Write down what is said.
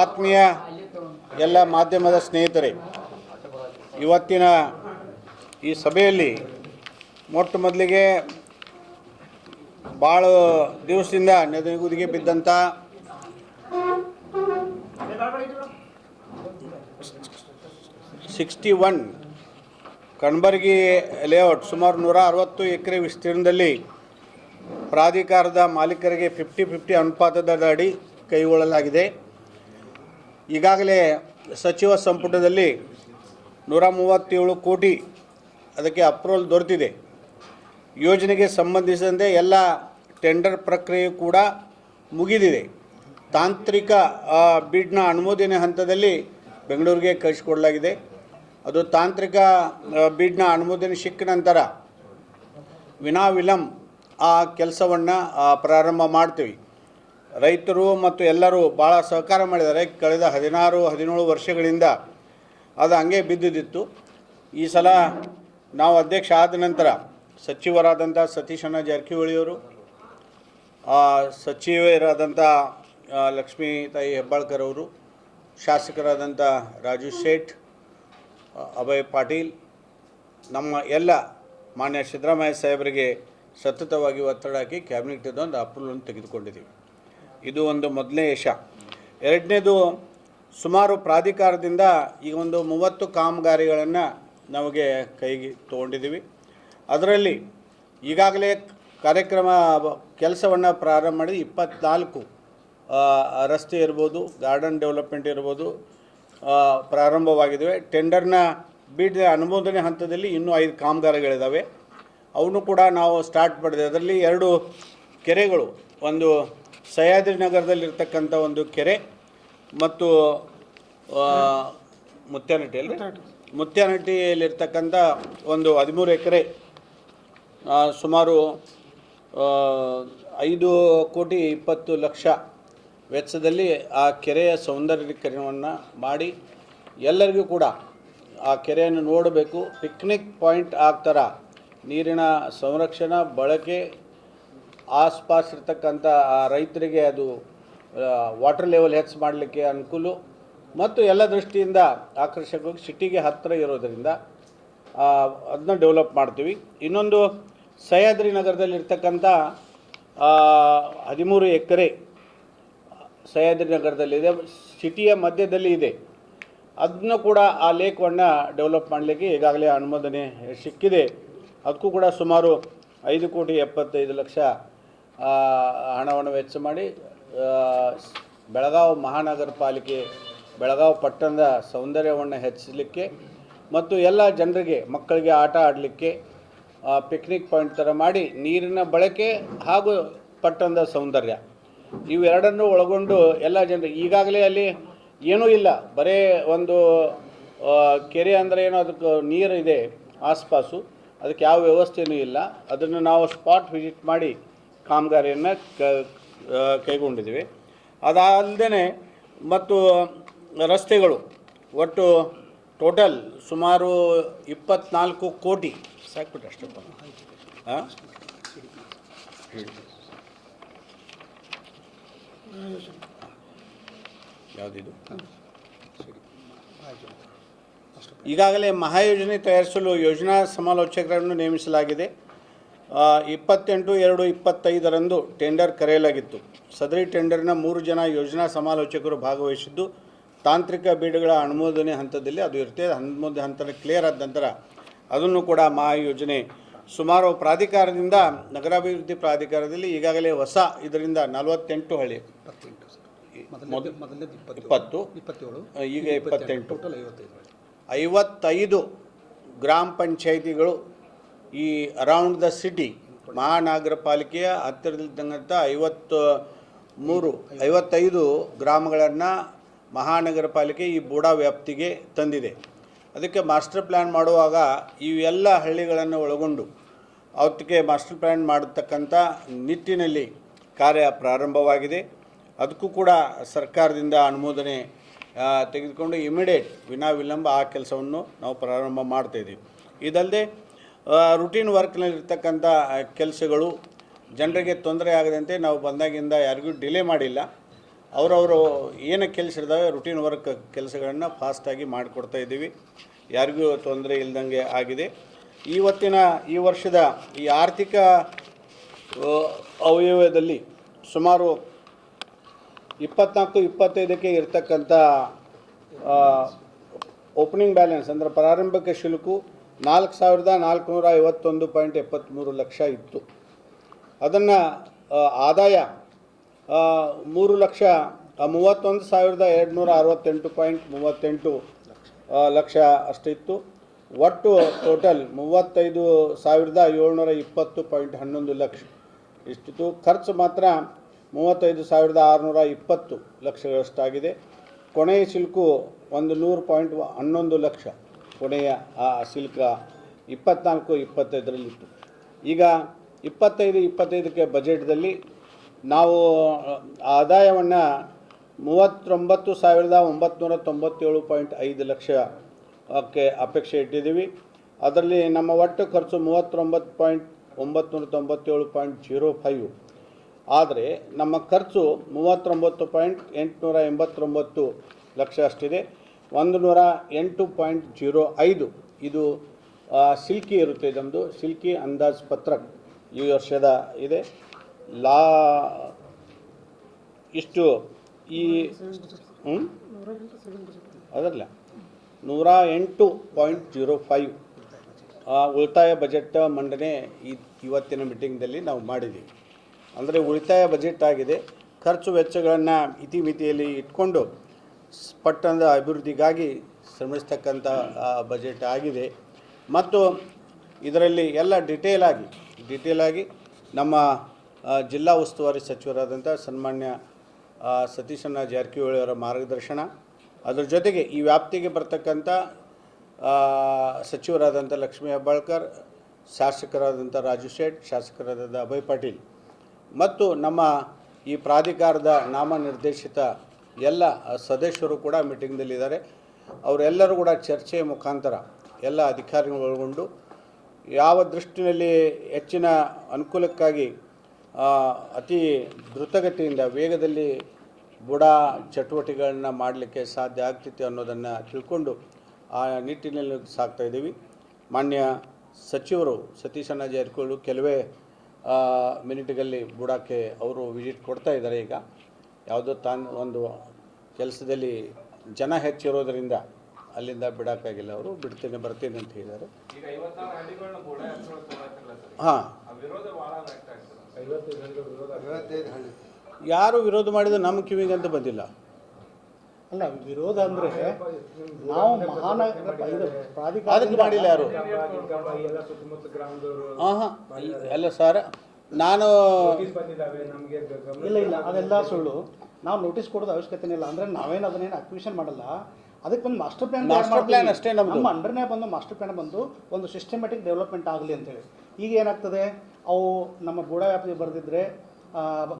ಆತ್ಮೀಯ ಎಲ್ಲ ಮಾಧ್ಯಮದ ಸ್ನೇಹಿತರೆ, ಇವತ್ತಿನ ಈ ಸಭೆಯಲ್ಲಿ ಮೊಟ್ಟ ಮೊದಲಿಗೆ ಭಾಳ ದಿವಸದಿಂದ ನೆನೆಗುದಿಗೆ ಬಿದ್ದಂಥ ಸಿಕ್ಸ್ಟಿ ಒನ್ ಕಣ್ಬರ್ಗಿ ಲೇಔಟ್ ಸುಮಾರು ನೂರ ಅರವತ್ತು ಎಕರೆ ವಿಸ್ತೀರ್ಣದಲ್ಲಿ ಪ್ರಾಧಿಕಾರದ ಮಾಲೀಕರಿಗೆ ಫಿಫ್ಟಿ ಫಿಫ್ಟಿ ಅನುಪಾತದ ಅಡಿ ಕೈಗೊಳ್ಳಲಾಗಿದೆ. ಈಗಾಗಲೇ ಸಚಿವ ಸಂಪುಟದಲ್ಲಿ ನೂರ ಮೂವತ್ತೇಳು ಕೋಟಿ ಅದಕ್ಕೆ ಅಪ್ರೂವಲ್ ದೊರೆತಿದೆ. ಯೋಜನೆಗೆ ಸಂಬಂಧಿಸಿದಂತೆ ಎಲ್ಲ ಟೆಂಡರ್ ಪ್ರಕ್ರಿಯೆ ಕೂಡ ಮುಗಿದಿದೆ. ತಾಂತ್ರಿಕ ಬಿಡ್ನ ಅನುಮೋದನೆ ಹಂತದಲ್ಲಿ ಬೆಂಗಳೂರಿಗೆ ಕಳಿಸಿಕೊಡಲಾಗಿದೆ. ಅದು ತಾಂತ್ರಿಕ ಬಿಡ್ನ ಅನುಮೋದನೆ ಸಿಕ್ಕ ನಂತರ ವಿನಾ ವಿಲಂಬ್ ಆ ಕೆಲಸವನ್ನು ಪ್ರಾರಂಭ ಮಾಡ್ತೀವಿ. ರೈತರು ಮತ್ತು ಎಲ್ಲರೂ ಭಾಳ ಸಹಕಾರ ಮಾಡಿದ್ದಾರೆ. ಕಳೆದ ಹದಿನಾರು, ಹದಿನೇಳು ವರ್ಷಗಳಿಂದ ಅದು ಹಂಗೆ ಬಿದ್ದಿದ್ದಿತ್ತು. ಈ ಸಲ ನಾವು ಅಧ್ಯಕ್ಷ ಆದ ನಂತರ ಸಚಿವರಾದಂಥ ಸತೀಶಣ್ಣ ಜಾರಕಿಹೊಳಿಯವರು ಸಚಿವರಾದಂಥ ಲಕ್ಷ್ಮೀ ತಾಯಿ ಹೆಬ್ಬಾಳ್ಕರ್ ಅವರು, ಶಾಸಕರಾದಂಥ ರಾಜು ಶೇಠ್ ಅಭಯ್ ಪಾಟೀಲ್, ನಮ್ಮ ಎಲ್ಲ ಮಾನ್ಯ ಸಿದ್ದರಾಮಯ್ಯ ಸಾಹೇಬರಿಗೆ ಸತತವಾಗಿ ಒತ್ತಡ ಹಾಕಿ ಕ್ಯಾಬಿನೆಟ್ ಒಂದು ಅಪ್ರೂವಲನ್ನು ತೆಗೆದುಕೊಂಡಿದ್ದೀವಿ. ಇದು ಒಂದು ಮೊದಲನೇ ಯಶ. ಎರಡನೇದು, ಸುಮಾರು ಪ್ರಾಧಿಕಾರದಿಂದ ಈಗ ಒಂದು ಮೂವತ್ತು ಕಾಮಗಾರಿಗಳನ್ನು ನಮಗೆ ಕೈಗೆ ತೊಗೊಂಡಿದ್ದೀವಿ. ಅದರಲ್ಲಿ ಈಗಾಗಲೇ ಕಾರ್ಯಕ್ರಮ ಕೆಲಸವನ್ನು ಪ್ರಾರಂಭ ಮಾಡಿದ ಇಪ್ಪತ್ನಾಲ್ಕು ರಸ್ತೆ ಇರ್ಬೋದು, ಗಾರ್ಡನ್ ಡೆವಲಪ್ಮೆಂಟ್ ಇರ್ಬೋದು ಪ್ರಾರಂಭವಾಗಿದ್ದಾವೆ. ಟೆಂಡರ್ನ ಬಿಡ್ ಅನುಮೋದನೆ ಹಂತದಲ್ಲಿ ಇನ್ನೂ ಐದು ಕಾಮಗಾರಿಗಳಿದ್ದಾವೆ ಅವನು ಕೂಡ ನಾವು ಸ್ಟಾರ್ಟ್ ಮಾಡಿದೆ. ಅದರಲ್ಲಿ ಎರಡು ಕೆರೆಗಳು, ಒಂದು ಸಹ್ಯಾದ್ರಿ ನಗರದಲ್ಲಿರ್ತಕ್ಕಂಥ ಒಂದು ಕೆರೆ ಮತ್ತು ಅಲ್ರಿ? ಮುತ್ಯಾನಟ್ಟಿಯಲ್ಲಿರ್ತಕ್ಕಂಥ ಒಂದು ಹದಿಮೂರು ಎಕರೆ ಸುಮಾರು ಐದು ಕೋಟಿ ಇಪ್ಪತ್ತು ಲಕ್ಷ ವೆಚ್ಚದಲ್ಲಿ ಆ ಕೆರೆಯ ಸೌಂದರ್ಯೀಕರಣವನ್ನು ಮಾಡಿ ಎಲ್ಲರಿಗೂ ಕೂಡ ಆ ಕೆರೆಯನ್ನು ನೋಡಬೇಕು. ಪಿಕ್ನಿಕ್ ಪಾಯಿಂಟ್ ಆಗ್ತಾರ. ನೀರಿನ ಸಂರಕ್ಷಣಾ ಬಳಕೆ ಆಸ್ಪಾಸ್ ಇರ್ತಕ್ಕಂಥ ಆ ರೈತರಿಗೆ ಅದು ವಾಟರ್ ಲೆವೆಲ್ ಹೆಚ್ಚು ಮಾಡಲಿಕ್ಕೆ ಅನುಕೂಲ ಮತ್ತು ಎಲ್ಲ ದೃಷ್ಟಿಯಿಂದ ಆಕರ್ಷಕವಾಗಿ ಸಿಟಿಗೆ ಹತ್ತಿರ ಇರೋದರಿಂದ ಅದನ್ನ ಡೆವಲಪ್ ಮಾಡ್ತೀವಿ. ಇನ್ನೊಂದು ಸಹ್ಯಾದ್ರಿ ನಗರದಲ್ಲಿ ಇರ್ತಕ್ಕಂಥ ಹದಿಮೂರು ಎಕರೆ ಸಹ್ಯಾದ್ರಿ ನಗರದಲ್ಲಿದೆ ಸಿಟಿಯ ಮಧ್ಯದಲ್ಲಿ ಇದೆ. ಅದನ್ನ ಕೂಡ ಆ ಲೇಖವನ್ನು ಡೆವಲಪ್ ಮಾಡಲಿಕ್ಕೆ ಈಗಾಗಲೇ ಅನುಮೋದನೆ ಸಿಕ್ಕಿದೆ. ಅದಕ್ಕೂ ಕೂಡ ಸುಮಾರು ಐದು ಕೋಟಿ ಎಪ್ಪತ್ತೈದು ಲಕ್ಷ ಹಣವನ್ನು ವೆಚ್ಚ ಮಾಡಿ ಬೆಳಗಾವಿ ಮಹಾನಗರ ಪಾಲಿಕೆ ಬೆಳಗಾವಿ ಪಟ್ಟಣದ ಸೌಂದರ್ಯವನ್ನು ಹೆಚ್ಚಿಸಲಿಕ್ಕೆ ಮತ್ತು ಎಲ್ಲ ಜನರಿಗೆ, ಮಕ್ಕಳಿಗೆ ಆಟ ಆಡಲಿಕ್ಕೆ ಪಿಕ್ನಿಕ್ ಪಾಯಿಂಟ್ ಥರ ಮಾಡಿ ನೀರಿನ ಬಳಕೆ ಹಾಗೂ ಪಟ್ಟಣದ ಸೌಂದರ್ಯ. ಇವೆರಡನ್ನು ಒಳಗೊಂಡು ಎಲ್ಲ ಜನರು, ಈಗಾಗಲೇ ಅಲ್ಲಿ ಏನೂ ಇಲ್ಲ. ಬರೇ ಒಂದು ಕೆರೆ ಅಂದರೆ ಏನೋ ಅದಕ್ಕೆ ನೀರು ಇದೆ ಆಸ್ಪಾಸು. ಅದಕ್ಕೆ ಯಾವ ವ್ಯವಸ್ಥೆಯೂ ಇಲ್ಲ. ಅದನ್ನು ನಾವು ಸ್ಪಾಟ್ ವಿಸಿಟ್ ಮಾಡಿ ಕಾಮಗಾರಿಯನ್ನು ಕೈಗೊಂಡಿದ್ದೀವಿ. ಅದಲ್ಲದೆ ಮತ್ತು ರಸ್ತೆಗಳು ಒಟ್ಟು ಟೋಟಲ್ ಸುಮಾರು ಇಪ್ಪತ್ನಾಲ್ಕು ಕೋಟಿ. ಸಾಕ್ಬಿಟ್ಟು ಅಷ್ಟಪ್ಪ ಹಾಂ ಯಾವುದಿದು? ಈಗಾಗಲೇ ಮಹಾಯೋಜನೆ ತಯಾರಿಸಲು ಯೋಜನಾ ಸಮಾಲೋಚಕರನ್ನು ನೇಮಿಸಲಾಗಿದೆ. ಇಪ್ಪತ್ತೆಂಟು ಎರಡು ಇಪ್ಪತ್ತೈದರಂದು ಟೆಂಡರ್ ಕರೆಯಲಾಗಿತ್ತು. ಸದರಿ ಟೆಂಡರ್ನ ಮೂರು ಜನ ಯೋಜನಾ ಸಮಾಲೋಚಕರು ಭಾಗವಹಿಸಿದ್ದು ತಾಂತ್ರಿಕ ಬೀಡುಗಳ ಅನುಮೋದನೆ ಹಂತದಲ್ಲಿ ಅದು ಇರುತ್ತೆ. ಅನುಮೋದನೆ ಹಂತ ಕ್ಲಿಯರ್ ಆದ ನಂತರ ಅದನ್ನು ಕೂಡ ಮಹಾಯೋಜನೆ ಸುಮಾರು ಪ್ರಾಧಿಕಾರದಿಂದ ನಗರಾಭಿವೃದ್ಧಿ ಪ್ರಾಧಿಕಾರದಲ್ಲಿ ಈಗಾಗಲೇ ಹೊಸ ಇದರಿಂದ ನಲವತ್ತೆಂಟು ಹಳ್ಳಿ. ಇಪ್ಪತ್ತು. ಈಗ ಇಪ್ಪತ್ತೆಂಟು. ಐವತ್ತೈದು ಗ್ರಾಮ ಪಂಚಾಯಿತಿಗಳು ಈ ಅರೌಂಡ್ ದ ಸಿಟಿ ಮಹಾನಗರ ಪಾಲಿಕೆಯ ಹತ್ತಿರದಲ್ಲಿದ್ದಂಥ ಐವತ್ತು, ಮೂರು, ಐವತ್ತೈದು ಗ್ರಾಮಗಳನ್ನು ಮಹಾನಗರ ಪಾಲಿಕೆ ಈ ಬೂಡಾ ವ್ಯಾಪ್ತಿಗೆ ತಂದಿದೆ. ಅದಕ್ಕೆ ಮಾಸ್ಟರ್ ಪ್ಲ್ಯಾನ್ ಮಾಡುವಾಗ ಇವೆಲ್ಲ ಹಳ್ಳಿಗಳನ್ನು ಒಳಗೊಂಡು ಅವತ್ತಿಗೆ ಮಾಸ್ಟರ್ ಪ್ಲ್ಯಾನ್ ಮಾಡತಕ್ಕಂಥ ನಿಟ್ಟಿನಲ್ಲಿ ಕಾರ್ಯ ಪ್ರಾರಂಭವಾಗಿದೆ. ಅದಕ್ಕೂ ಕೂಡ ಸರ್ಕಾರದಿಂದ ಅನುಮೋದನೆ ತೆಗೆದುಕೊಂಡು ಇಮಿಡಿಯೇಟ್ ವಿನಾ ವಿಳಂಬ ಆ ಕೆಲಸವನ್ನು ನಾವು ಪ್ರಾರಂಭ ಮಾಡ್ತಾಯಿದ್ದೀವಿ ಇದಲ್ಲದೆ ರುಟೀನ್ ವರ್ಕ್ನಲ್ಲಿರ್ತಕ್ಕಂಥ ಕೆಲಸಗಳು ಜನರಿಗೆ ತೊಂದರೆ ಆಗದಂತೆ ನಾವು ಬಂದಾಗಿಂದ ಯಾರಿಗೂ ಡಿಲೇ ಮಾಡಿಲ್ಲ. ಅವರವರು ಏನು ಕೆಲಸ ಇದ್ದಾವೆ ರುಟೀನ್ ವರ್ಕ್ ಕೆಲಸಗಳನ್ನು ಫಾಸ್ಟಾಗಿ ಮಾಡಿಕೊಡ್ತಾ ಇದ್ದೀವಿ. ಯಾರಿಗೂ ತೊಂದರೆ ಇಲ್ದಂಗೆ ಆಗಿದೆ. ಇವತ್ತಿನ, ಈ ವರ್ಷದ ಈ ಆರ್ಥಿಕ ಅವಯವದಲ್ಲಿ ಸುಮಾರು ಇಪ್ಪತ್ನಾಲ್ಕು, ಇಪ್ಪತ್ತೈದಕ್ಕೆ ಇರತಕ್ಕಂಥ ಓಪನಿಂಗ್ ಬ್ಯಾಲೆನ್ಸ್ ಅಂದರೆ ಪ್ರಾರಂಭಿಕ ಶುಲ್ಕು ನಾಲ್ಕು ಸಾವಿರದ ನಾಲ್ಕುನೂರ ಐವತ್ತೊಂದು ಪಾಯಿಂಟ್ ಎಪ್ಪತ್ತ್ಮೂರು ಲಕ್ಷ ಇತ್ತು. ಅದನ್ನು ಆದಾಯ ಮೂರು ಲಕ್ಷ ಮೂವತ್ತೊಂದು ಸಾವಿರದ ಎರಡುನೂರ ಅರವತ್ತೆಂಟು ಪಾಯಿಂಟ್ ಮೂವತ್ತೆಂಟು ಲಕ್ಷ ಅಷ್ಟಿತ್ತು. ಒಟ್ಟು ಟೋಟಲ್ ಮೂವತ್ತೈದು ಸಾವಿರದ ಏಳ್ನೂರ ಇಪ್ಪತ್ತು ಪಾಯಿಂಟ್ ಹನ್ನೊಂದು ಲಕ್ಷ ಇಷ್ಟಿತ್ತು. ಖರ್ಚು ಮಾತ್ರ ಮೂವತ್ತೈದು ಸಾವಿರದ ಆರುನೂರ ಇಪ್ಪತ್ತು ಲಕ್ಷಗಳಷ್ಟಾಗಿದೆ. ಕೊನೆಯ ಶುಲ್ಕು ಒಂದು ನೂರು ಪಾಯಿಂಟ್ ಹನ್ನೊಂದು ಲಕ್ಷ. ಕೊನೆಯ ಆ ಶುಲ್ಕ ಇಪ್ಪತ್ನಾಲ್ಕು ಇಪ್ಪತ್ತೈದರಲ್ಲಿತ್ತು ಈಗ ಇಪ್ಪತ್ತೈದು, ಇಪ್ಪತ್ತೈದಕ್ಕೆ ಬಜೆಟ್ದಲ್ಲಿ ನಾವು ಆದಾಯವನ್ನು ಮೂವತ್ತೊಂಬತ್ತು ಸಾವಿರದ ಒಂಬತ್ನೂರ ತೊಂಬತ್ತೇಳು ಪಾಯಿಂಟ್ ಐದು ಲಕ್ಷಕ್ಕೆ ಅಪೇಕ್ಷೆ ಇಟ್ಟಿದ್ದೀವಿ. ಅದರಲ್ಲಿ ನಮ್ಮ ಒಟ್ಟು ಖರ್ಚು ಮೂವತ್ತೊಂಬತ್ತು ಪಾಯಿಂಟ್ ಒಂಬತ್ನೂರ ತೊಂಬತ್ತೇಳು ಪಾಯಿಂಟ್ ಜೀರೋ ಫೈವ್. ಆದರೆ ನಮ್ಮ ಖರ್ಚು ಮೂವತ್ತೊಂಬತ್ತು ಪಾಯಿಂಟ್ ಎಂಟುನೂರ ಎಂಬತ್ತೊಂಬತ್ತು ಲಕ್ಷ ಅಷ್ಟಿದೆ. ಒಂದು ನೂರ ಎಂಟು ಪಾಯಿಂಟ್ ಜೀರೋ ಐದು. ಇದು ಸಿಲ್ಕಿ ಇರುತ್ತೆ ಇದೊಂದು ಸಿಲ್ಕಿ ಅಂದಾಜ್ ಪತ್ರ ಈ ವರ್ಷದ ಇದೆ. ಲಾ, ಇಷ್ಟು ಈ ಹ್ಞೂ ಅದಲ್ಲ. ನೂರ ಎಂಟು ಪಾಯಿಂಟ್ ಜೀರೋ ಫೈವ್. ಉಳಿತಾಯ ಬಜೆಟ್ ಮಂಡನೆ ಈ, ಇವತ್ತಿನ ಮೀಟಿಂಗ್ದಲ್ಲಿ ನಾವು ಮಾಡಿದ್ದೀವಿ. ಅಂದರೆ ಉಳಿತಾಯ ಬಜೆಟ್ ಆಗಿದೆ. ಖರ್ಚು ವೆಚ್ಚಗಳನ್ನು ಇತಿಮಿತಿಯಲ್ಲಿ ಇಟ್ಕೊಂಡು ಪಟ್ಟಣದ ಅಭಿವೃದ್ಧಿಗಾಗಿ ಶ್ರಮಿಸ್ತಕ್ಕಂಥ ಬಜೆಟ್ ಆಗಿದೆ. ಮತ್ತು ಇದರಲ್ಲಿ ಎಲ್ಲ ಡಿಟೇಲ್ ಆಗಿ ಡಿಟೇಲ್ ಆಗಿ ನಮ್ಮ ಜಿಲ್ಲಾ ಉಸ್ತುವಾರಿ ಸಚಿವರಾದಂಥ ಸನ್ಮಾನ್ಯ ಸತೀಶಣ್ಣ ಜಾರಕಿಹೊಳಿ ಅವರ ಮಾರ್ಗದರ್ಶನ. ಅದರ ಜೊತೆಗೆ ಈ ವ್ಯಾಪ್ತಿಗೆ ಬರ್ತಕ್ಕಂಥ ಸಚಿವರಾದಂಥ ಲಕ್ಷ್ಮೀ ಹೆಬ್ಬಾಳ್ಕರ್, ಶಾಸಕರಾದಂಥ ರಾಜು ಶೇಟ್, ಶಾಸಕರಾದಂಥ ಅಭಯ್ ಪಾಟೀಲ್. ಮತ್ತು ನಮ್ಮ ಈ ಪ್ರಾಧಿಕಾರದ ನಾಮನಿರ್ದೇಶಿತ ಎಲ್ಲ ಸದಸ್ಯರು ಕೂಡ ಮೀಟಿಂಗ್ದಲ್ಲಿದ್ದಾರೆ ಅವರೆಲ್ಲರೂ ಕೂಡ ಚರ್ಚೆಯ ಮುಖಾಂತರ ಎಲ್ಲ ಅಧಿಕಾರಿಗಳು ಒಳಗೊಂಡು ಯಾವ ದೃಷ್ಟಿನಲ್ಲಿ ಹೆಚ್ಚಿನ ಅನುಕೂಲಕ್ಕಾಗಿ ಅತಿ ದ್ರುತಗತಿಯಿಂದ ವೇಗದಲ್ಲಿ ಬುಡ ಚಟುವಟಿಕೆಗಳನ್ನ ಮಾಡಲಿಕ್ಕೆ ಸಾಧ್ಯ ಆಗ್ತಿತ್ತು ಅನ್ನೋದನ್ನು ತಿಳ್ಕೊಂಡು ಆ ನಿಟ್ಟಿನಲ್ಲಿ ಸಾಗ್ತಾ ಇದ್ದೀವಿ. ಮಾನ್ಯ ಸಚಿವರು ಸತೀಶಣ್ಣ ಜಾರಕಿಹೊಳಿ ಕೆಲವೇ ಮಿನಿಟ್ಗಳಲ್ಲಿ ಬುಡಕ್ಕೆ ಅವರು ವಿಸಿಟ್ ಕೊಡ್ತಾ ಇದ್ದಾರೆ ಈಗ. ಯಾವುದೋ ತಾನು ಒಂದು ಕೆಲಸದಲ್ಲಿ ಜನ ಹೆಚ್ಚಿರೋದರಿಂದ ಅಲ್ಲಿಂದ ಬಿಡೋಕ್ಕಾಗಿಲ್ಲ ಅವರು ಬಿಡ್ತೇನೆ ಬರ್ತೀನಿ ಅಂತ ಹೇಳಿದ್ದಾರೆ. ಹಾಂ. ಯಾರು ವಿರೋಧ ಮಾಡಿದ ನಮ್ಮ ಕಿವಿಗೆ ಅಂತ ಬಂದಿಲ್ಲ. ಅಲ್ಲ ವಿರೋಧ ಅಂದ್ರೆ ನಾವು ಮಹಾನಗರ ಪ್ರಾಧಿಕಾರ ಮಾಡಿಲ್ಲ ಯಾರು? ಗ್ರಾಮದವರು ಹಾಂ ಹಾಂ ಅಲ್ಲ ಸರ್ ನಾನು ಇಲ್ಲ ಇಲ್ಲ ಅದೆಲ್ಲ ಸುಳ್ಳು. ನಾವು ನೋಟಿಸ್ ಕೊಡೋದು ಅವಶ್ಯಕತೆ ಇಲ್ಲ ಅಂದ್ರೆ ನಾವೇನು ಅದನ್ನೇನು ಅಕ್ವಿಷನ್ ಮಾಡಲ್ಲ. ಅದಕ್ಕೆ ಒಂದು ಮಾಸ್ಟರ್ ಪ್ಲಾನ್ ಮಾಸ್ಟರ್ ಪ್ಲಾನ್ ಅಷ್ಟೇ ನಮ್ದು. ನಮ್ಮ ಅಂಡರ್ನೇ ಬಂದು ಮಾಸ್ಟರ್ ಪ್ಲಾನ್ ಬಂದು ಒಂದು ಸಿಸ್ಟಮೆಟಿಕ್ ಡೆವಲಪ್ಮೆಂಟ್ ಆಗಲಿ ಅಂತೇಳಿ. ಈಗ ಏನಾಗ್ತದೆ? ಅವು ನಮ್ಮ ಬೂಡ ವ್ಯಾಪ್ತಿ ಬರೆದಿದ್ರೆ